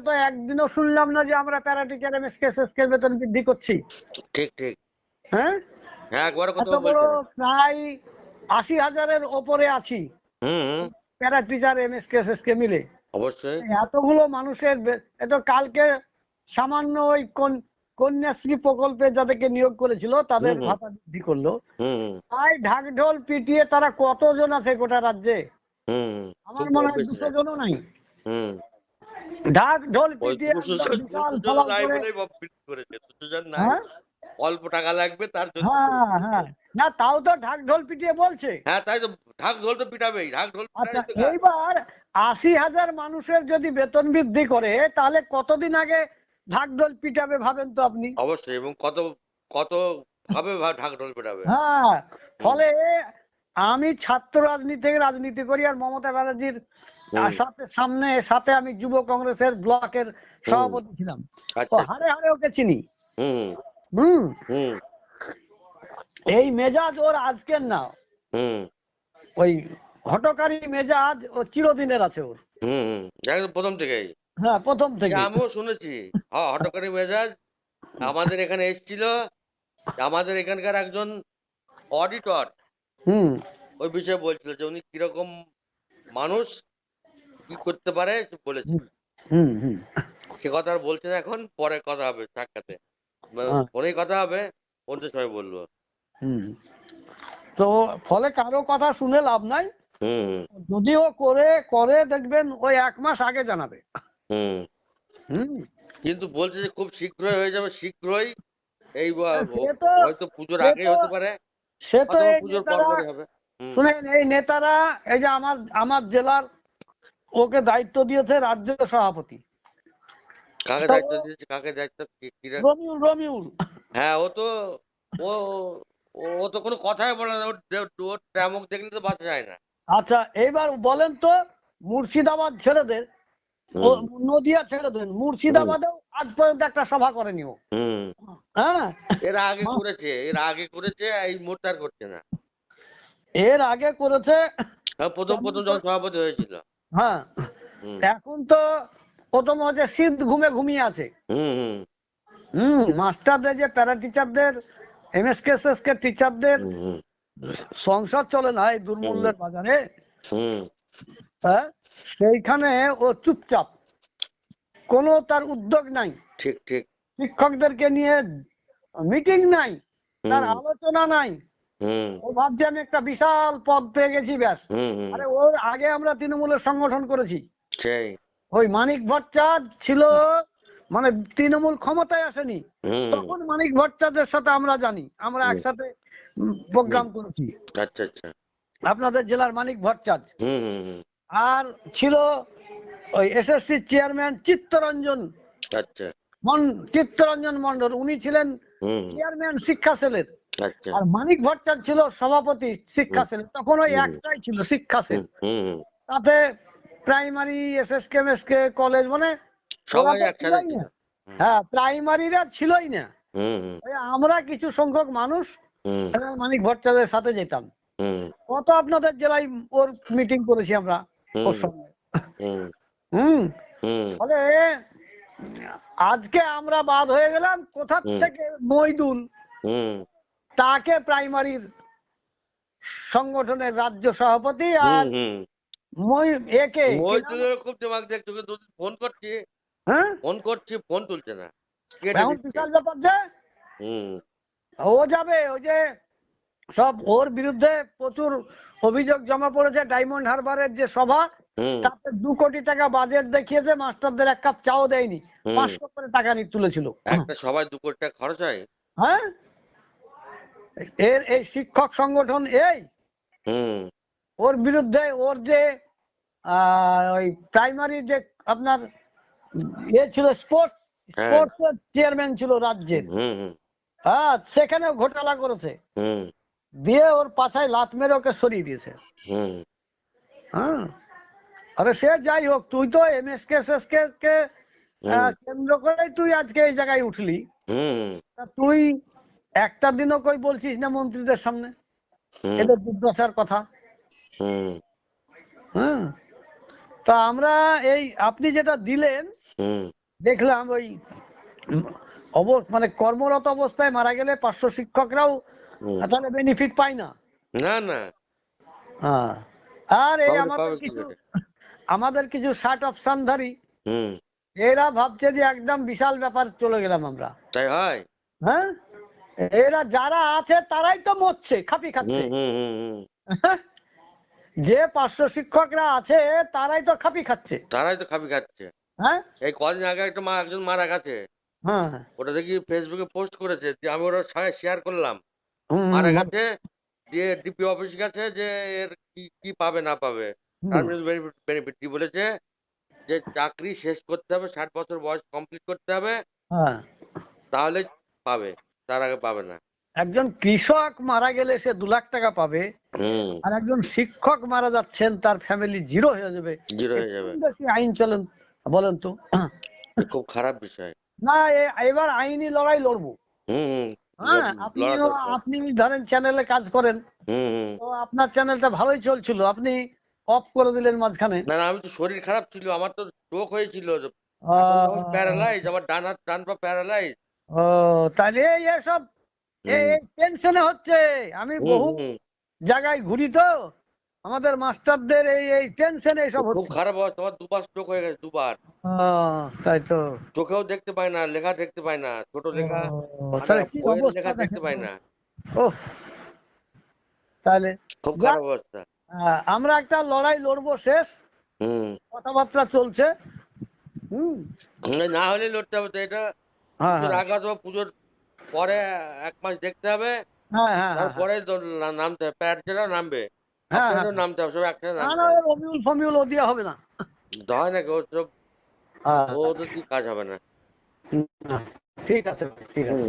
তো একদিনও শুনলাম না যে আমরা প্যারা টিচার এমএসকে বেতন বৃদ্ধি করছি। ঠিক ঠিক। হ্যাঁ? হ্যাঁ একবার কথা বড় প্রায় আশি হাজারের ওপরে আছি। হুম প্যারা টিচার এমএসকে মিলে অবশ্যই। এতগুলো মানুষের বে- এ তো কালকে সামান্য ওই কন- কন্যাশ্রী প্রকল্পে যাদেরকে নিয়োগ করেছিল তাদের। ভাতা বৃদ্ধি করল। তাই ঢাকঢোল পিটিয়ে তারা কতজন আছে গোটা রাজ্যে? আমার মনে হয় দুশো জনও নাই। হুম। ঢাক ঢোল পিটিয়ে হ্যাঁ? অল্প টাকা লাগবে তার জন্য হ্যাঁ হ্যাঁ। না তাও তো ঢাক ঢোল পিটিয়ে বলছে। হ্যাঁ তাই তো ঢাক ঢোল তো পিটাবেই ঢাক ঢোল আচ্ছা। এইবার আশি হাজার মানুষের যদি বেতন বৃদ্ধি করে তাহলে কতদিন আগে ঢাক ঢোল পিটাবে ভাবেন তো আপনি? অবশ্যই এবং কত কত ভাবে ঢাক ঢোল পিটাবে? হ্যাঁ ফলে আমি ছাত্র রাজনীতি থেকে রাজনীতি করি আর মমতা ব্যানার্জির। সাথে সামনে সাথে আমি যুব কংগ্রেসের ব্লকের সভাপতি ছিলাম। তো আচ্ছা হারে হারে ওকে চিনি। হুম। এই মেজাজ ওর আজকের না। ওই হটকারী মেজাজ ও চিরদিনের আছে ওর। হুম একদম প্রথম থেকেই। হ্যাঁ প্রথম থেকে আমিও শুনেছি। হ্যাঁ হটকারী মেজাজ। আমাদের এখানে এসেছিল। আমাদের এখানকার একজন অডিটর হুম। ওই বিষয়ে বলছিল যে উনি কীরকম মানুষ কি করতে পারে সে বলেছে। হুম হুম সে কথা আর বলছে না এখন পরে কথা হবে সাক্ষাতে। হ্যাঁ। ফোনেই কথা হবে অন্য সময় বলব। হুম তো ফলে কারও কথা শুনে লাভ নাই। হুম। যদি ও করে করে দেখবেন ওই এক মাস আগে জানাবে। কিন্তু বলছে যে খুব শীঘ্রই হয়ে যাবে শীঘ্রই এই তো- হয়তো পুজোর আগে হতে পারে। সে তো পুজোর নেতারা হবে। শুনেন এই নেতারা এই যে আমার আমার জেলার ওকে দায়িত্ব দিয়েছে রাজ্য সভাপতি। কাকে দায়িত্ব দিয়েছে? কাকে দায়িত্ব রমিউল রমিউল। হ্যাঁ ও তো ও ও- তো কোনো কথাই বলে না। ওর দে- ট্যামক দেখলে তো বাঁচা যায় না। আচ্ছা এইবার বলেন তো মুর্শিদাবাদ ছেড়ে দেন। নদিয়া ছেড়ে দেন। মুর্শিদাবাদেও আজ পর্যন্ত একটা সভা করেনি ও হ্যাঁ। এর আগে করেছে এর আগে করেছে এই মুহূর্তে আর করছে না। এর আগে করেছে হ্যাঁ, প্রথম প্রথম যখন সভাপতি হয়েছিল। হ্যাঁ। এখন তো প্রথম হচ্ছে শীত ঘুমে ঘুমিয়ে আছে। হুম মাস্টারদের যে প্যারা টিচারদের এমএসকে এসএসকে টিচারদের হুম, হুম, সংসার চলে না এই দুর্মূল্যের বাজারে। হ্যাঁ সেইখানে ও চুপচাপ। কোনো তার উদ্যোগ নাই। ঠিক ঠিক। শিক্ষকদেরকে নিয়ে মিটিং নাই। তার আলোচনা নাই। ও ভাবছে আমি একটা বিশাল পদ পেয়ে গেছি ব্যাস। আরে ওর আগে আমরা তৃণমূলের সংগঠন করেছি। ওই মানিক ভট্টাচার্য ছিল মানে তৃণমূল ক্ষমতায় আসেনি। তখন মানিক ভট্টাচার্যের সাথে আমরা জানি আমরা একসাথে প্রোগ্রাম করেছি। আচ্ছা আচ্ছা। আপনাদের জেলার মানিক ভট্টাচার্য। আর ছিল ওই এসএসসি চেয়ারম্যান চিত্তরঞ্জন। আচ্ছা। মন চিত্তরঞ্জন মন্ডল উনি ছিলেন চেয়ারম্যান শিক্ষা সেলের। আর মানিক ভট্টাচার্য ছিল সভাপতি শিক্ষা সেলের তখন ওই একটাই ছিল শিক্ষা সেল তাতে প্রাইমারি এসএসকে মেসকে কলেজ মানে সবাই একসাথে। হ্যাঁ প্রাইমারিরা ছিলই না। আমরা কিছু সংখ্যক মানুষ মানিক ভট্টাচার্যের সাথে যেতাম। কত আপনাদের জেলায় ওর মিটিং করেছি আমরা ওর সঙ্গে? হুম। ফলে আজকে আমরা বাদ হয়ে গেলাম কোথা থেকে মইদুল? তাকে প্রাইমারির সংগঠনের রাজ্য সভাপতি আর একে? খুব দিমাগ দেখছ দুদিন ফোন করছি। হ্যাঁ? ফোন করছি ফোন তুলছে না। কেটে বিশাল ব্যাপার যে ও যাবে ওই যে সব ওর বিরুদ্ধে প্রচুর অভিযোগ জমা পড়েছে ডায়মন্ড হারবারের যে সভা তাতে দু কোটি টাকা বাজেট দেখিয়েছে মাস্টারদের এক কাপ চাও দেয়নি। পাঁচশো করে টাকা নিয়ে তুলেছিল। একটা সবাই দু কোটি টাকা খরচ হয়? হ্যাঁ? এর এই শিক্ষক সংগঠন এই? হুম। ওর বিরুদ্ধে ওর যে ওই প্রাইমারি যে আপনার ইয়ে ছিল স্পোর্টস। স্পোর্টস চেয়ারম্যান ছিল রাজ্যের। হ্যাঁ সেখানেও ঘোটালা করেছে। হুম। দিয়ে ওর পাছায় লাত মেরে ওকে সরিয়ে দিয়েছে। হুম। হ্যাঁ। আরে সে যাই হোক তুই তো এমএসকে এসএসকে কে আহ, কেন্দ্র করে তুই আজকে এই জায়গায় উঠলি। হুম। তা তুই একটা দিনও কই বলছিস না মন্ত্রীদের সামনে? এদের দুর্দশার কথা। হুম। হ্যাঁ তা আমরা এই আপনি যেটা দিলেন দেখলাম ওই মানে কর্মরত অবস্থায় মারা গেলে পার্শ্ব শিক্ষকরাও তাহলে বেনিফিট পায় না। না না। হ্যাঁ। আর এই আমাদের কিছু আমাদের কিছু শার্ট অপশানধারী এরা ভাবছে যে একদম বিশাল ব্যাপার চলে গেলাম আমরা। তাই হয়? হ্যাঁ? এরা যারা আছে তারাই তো মরছে খাপি খাচ্ছে। যে পার্শ্ব শিক্ষকরা আছে তারাই তো খাপি খাচ্ছে। তারাই তো খাপি খাচ্ছে। হ্যাঁ? এই কদিন আগে একটা মা একজন মারা গেছে। হ্যাঁ ওটা দেখি ফেসবুকে পোস্ট করেছে দিয়ে আমি সঙ্গে শেয়ার করলাম। মারা গেছে দিয়ে ডিপি অফিস গেছে যে এর কি কি পাবে না পাবে। হুম, টার্মিনাল বেনিফিট কি বলেছে যে চাকরি শেষ করতে হবে ষাট বছর বয়স কমপ্লিট করতে হবে। হ্যাঁ। তাহলে পাবে। তার আগে পাবে না। একজন কৃষক মারা গেলে সে দু লাখ টাকা পাবে আর একজন শিক্ষক মারা যাচ্ছেন তার ফ্যামিলি জিরো হয়ে যাবে। জিরো হয়ে যাবে। আইন চলেন বলেন তো। খুব খারাপ বিষয়। না এবার আইনি লড়াই লড়বো। হ্যাঁ আপনি আপনি ধরেন চ্যানেলে কাজ করেন তো আপনার চ্যানেলটা ভালোই চলছিল আপনি অফ করে দিলেন মাঝখানে। না আমি তো শরীর খারাপ ছিল আমার তো স্ট্রোক হয়েছিল। প্যারালাইজ আমার ডান হাত ডান পা প্যারালাইজ ও তাহলে এই এসব এই টেনশনে হচ্ছে। আমি বহু জায়গায় ঘুরি তো। আমাদের মাস্টারদের এই এই টেনশনে এসব খুব খারাপ অবস্থা আমার দুবার স্ট্রোক হয়ে গেছে দুবার। তাই তো। চোখেও দেখতে পাই না লেখা দেখতে পাই না ছোট লেখা মানে লেখা দেখতে পাই না। ওহ তাহলে খুব খারাপ অবস্থা। আমরা একটা লড়াই লড়বো শেষ। হুম। কথাবার্তা চলছে। হুম। না- হলে লড়তে হবে তো এটা। হ্যাঁ পুজোর হ্যাঁ। আগে পুজোর পরে এক মাস দেখতে হবে। পরে হ্যাঁ হ্যাঁ তারপরে নামতে হবে নামবে। হ্যাঁ, আপনারও হ্যাঁ। নামতে হবে সব একসাথে হবে। ফমিউল ও দিয়া হবে না। হয় নাকি ও সব হ্যাঁ, ও তো কাজ হবে না। ঠিক আছে ঠিক আছে।